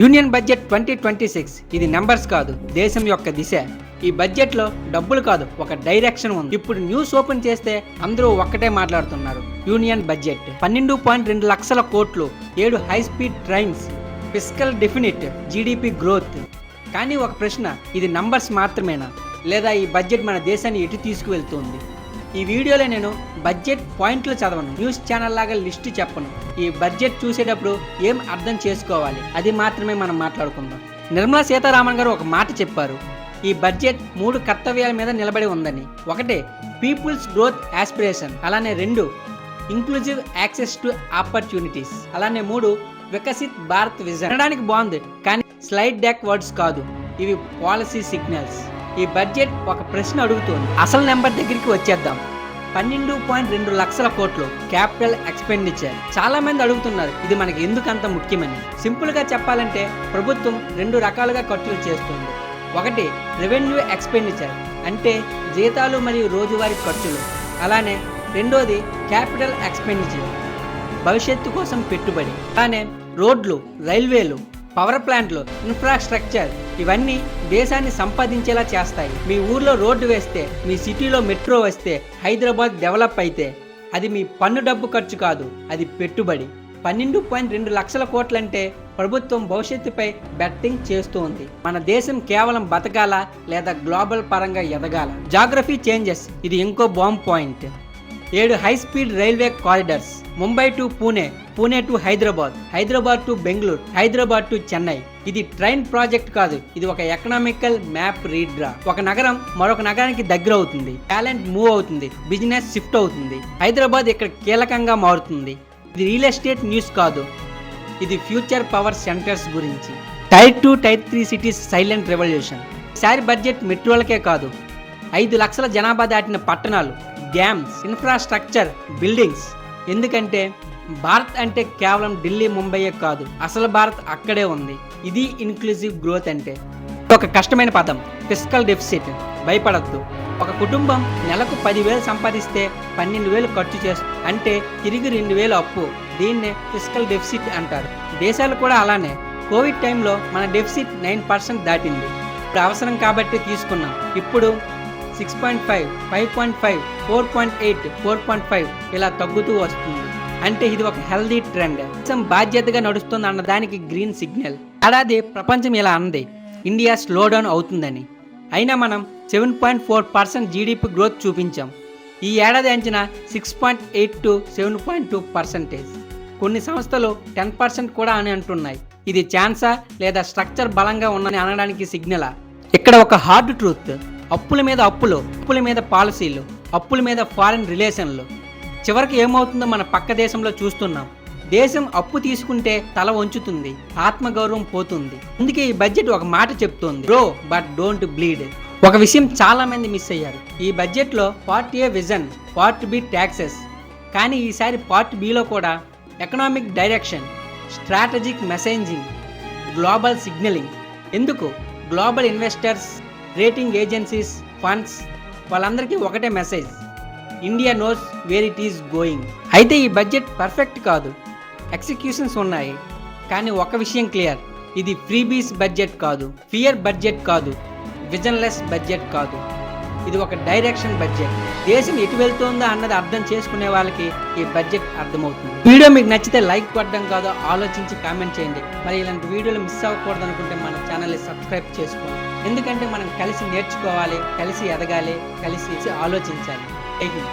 Union budget twenty twenty six. ఇది numbers కాదు దేశం యొక్క దిశ. ఈ బడ్జెట్లో డబ్బులు కాదు ఒక డైరెక్షన్ ఉంది. ఇప్పుడు న్యూస్ ఓపెన్ చేస్తే అందరూ ఒక్కటే మాట్లాడుతున్నారు. Union budget. పన్నెండు పాయింట్ రెండు లక్షల కోట్లు ఏడు high speed trains physical definite GDP growth కానీ ఒక ప్రశ్న ఇది నంబర్స్ మాత్రమేనా? లేదా ఈ బడ్జెట్ మన దేశాన్ని ఎటు తీసుకువెళ్తుంది? ఈ వీడియోలో నేను బడ్జెట్ పాయింట్లు చదవను. న్యూస్ ఛానల్ లాగా లిస్ట్ చెప్పను. ఈ బడ్జెట్ చూసేటప్పుడు ఏం అర్థం చేసుకోవాలి? అది మాత్రమే మనం మాట్లాడుకుందాం. నిర్మలా సీతారామన్ గారు ఒక మాట చెప్పారు. ఈ బడ్జెట్ మూడు కర్తవ్యాల మీద నిలబడి ఉందని. ఒకటి పీపుల్స్ గ్రోత్ యాస్పిరేషన్ అలానే రెండు ఇంక్లూజివ్ యాక్సెస్ టు ఆపర్చునిటీస్. అలానే మూడు వికసిత్ భారత్ విజన్. అనడానికి బాగుంది కానీ స్లైడ్ డెక్ వర్డ్స్ కాదు. ఇవి పాలసీ సిగ్నల్స్. ఈ బడ్జెట్ ఒక ప్రశ్న అడుగుతోంది. అసలు నెంబర్ దగ్గరికి వచ్చేద్దాం. పన్నెండు పాయింట్ రెండు లక్షల కోట్లు క్యాపిటల్ ఎక్స్పెండిచర్. చాలా మంది అడుగుతున్నారు ఇది మనకి ఎందుకు అంత ముఖ్యమని. సింపుల్గా చెప్పాలంటే ప్రభుత్వం రెండు రకాలుగా ఖర్చులు చేస్తుంది. ఒకటి రెవెన్యూ ఎక్స్పెండిచర్ అంటే జీతాలు మరియు రోజువారీ ఖర్చులు. అలానే రెండోది క్యాపిటల్ ఎక్స్పెండిచర్ భవిష్యత్తు కోసం పెట్టుబడి. అలానే రోడ్లు రైల్వేలు పవర్ ప్లాంట్లు ఇన్ఫ్రాస్ట్రక్చర్ ఇవన్నీ దేశాన్ని సంపాదించేలా చేస్తాయి. మీ ఊర్లో రోడ్డు వేస్తే మీ సిటీలో మెట్రో వస్తే హైదరాబాద్ డెవలప్ అయితే అది మీ పన్ను డబ్బు ఖర్చు కాదు అది పెట్టుబడి. పన్నెండు పాయింట్ రెండు లక్షల కోట్లంటే ప్రభుత్వం భవిష్యత్తుపై బెట్టింగ్ చేస్తూ ఉంది మన దేశం కేవలం బతకాల లేదా గ్లోబల్ పరంగా ఎదగాల? జాగ్రఫీ చేంజెస్ ఇది ఇంకో బాంబ్ పాయింట్. ఏడు high speed railway corridors. Mumbai to Pune Pune to Hyderabad Hyderabad to Bengaluru Hyderabad to Chennai. ఇది ట్రైన్ ప్రాజెక్ట్ కాదు ఇది ఒక ఎకనామికల్ మ్యాప్ రీడ్రా ఒక నగరం మరొక నగరానికి దగ్గర అవుతుంది టాలెంట్ మూవ్ అవుతుంది బిజినెస్ షిఫ్ట్ అవుతుంది. హైదరాబాద్ ఇక్కడ కీలకంగా మారుతుంది. ఇది రియల్ ఎస్టేట్ న్యూస్ కాదు ఇది ఫ్యూచర్ పవర్ సెంటర్స్ గురించి. Tier two tier three cities silent revolution. ఈసారి బడ్జెట్ మెట్రోలకే కాదు ఐదు లక్షల జనాభా దాటిన పట్టణాలు డ్యామ్స్ ఇన్ఫ్రాస్ట్రక్చర్ బిల్డింగ్స్. ఎందుకంటే భారత్ అంటే కేవలం ఢిల్లీ ముంబైయే కాదు అసలు భారత్ అక్కడే ఉంది. ఇది ఇన్క్లూజివ్ గ్రోత్ అంటే. ఒక కష్టమైన పదం ఫిజికల్ డెఫిసిట్ భయపడద్దు. ఒక కుటుంబం నెలకు పదివేలు సంపాదిస్తే పన్నెండు వేలు ఖర్చు చేస్తు అంటే తిరిగి రెండు వేలు అప్పు. దీన్నే ఫిజికల్ డెఫిసిట్ అంటారు. దేశాలు కూడా అలానే. కోవిడ్ టైంలో మన డెఫిసిట్ నైన్ పర్సెంట్ దాటింది. ఇప్పుడు అవసరం కాబట్టి తీసుకున్నాం. ఇప్పుడు six point five five point five four point eight four point five ఇలా తగ్గుతూ వస్తుంది. అంటే ఇది ఒక హెల్దీ ట్రెండ్. దేశం బాధ్యతగా నడుస్తుంది అన్న దానికి గ్రీన్ సిగ్నల్. ఏడాది ప్రపంచం ఇలా అంది. ఇండియా స్లో డౌన్ అవుతుందని. అయినా మనం seven point four percent GDP growth చూపించాం. ఈ ఏడాది అంచనా six point eight to seven point two percentage. కొన్ని సంస్థలు టెన్ పర్సెంట్ కూడా అని అంటున్నాయి. ఇది ఛాన్సా లేదా స్ట్రక్చర్ బలంగా ఉందని అనడానికి సిగ్నలా? ఇక్కడ ఒక హార్డ్ ట్రూత్. అప్పుల మీద అప్పులు అప్పుల మీద పాలసీలు అప్పుల మీద ఫారిన్ రిలేషన్లు. చివరికి ఏమవుతుందో మన పక్క దేశంలో చూస్తున్నాం. దేశం అప్పు తీసుకుంటే తల వంచుతుంది ఆత్మగౌరవం పోతుంది. అందుకే ఈ బడ్జెట్ ఒక మాట చెప్తోంది. రో బట్ డోంట్ బ్లీడ్ ఒక విషయం చాలా మంది మిస్ అయ్యారు. ఈ బడ్జెట్లో part A vision part B taxes. కానీ ఈసారి పార్ట్ బిలో కూడా economic direction strategic messaging global signalling. ఎందుకు? Global investors rating agencies funds వాళ్ళందరికీ ఒకటే message. India knows where it is going. అయితే ఈ బడ్జెట్ పర్ఫెక్ట్ కాదు. ఎగ్జిక్యూషన్స్ ఉన్నాయి. కానీ ఒక విషయం క్లియర్. ఇది ఫ్రీబీస్ బడ్జెట్ కాదు. ఫియర్ బడ్జెట్ కాదు. విజన్లెస్ బడ్జెట్ కాదు. ఇది ఒక డైరెక్షన్ బడ్జెట్. దేశం ఎటు వెళ్తుందా అన్నది అర్థం చేసుకునే వాళ్ళకి ఈ బడ్జెట్ అర్థమవుతుంది. వీడియో మీకు నచ్చితే లైక్ కొట్టడం కాదో ఆలోచించి కామెంట్ చేయండి. మరి ఇలాంటి వీడియోలు మిస్ అవ్వకూడదు అనుకుంటే మన ఛానల్ సబ్స్క్రైబ్ చేసుకోండి. ఎందుకంటే మనం కలిసి నేర్చుకోవాలి కలిసి ఎదగాలి కలిసి ఆలోచించాలి. Thank you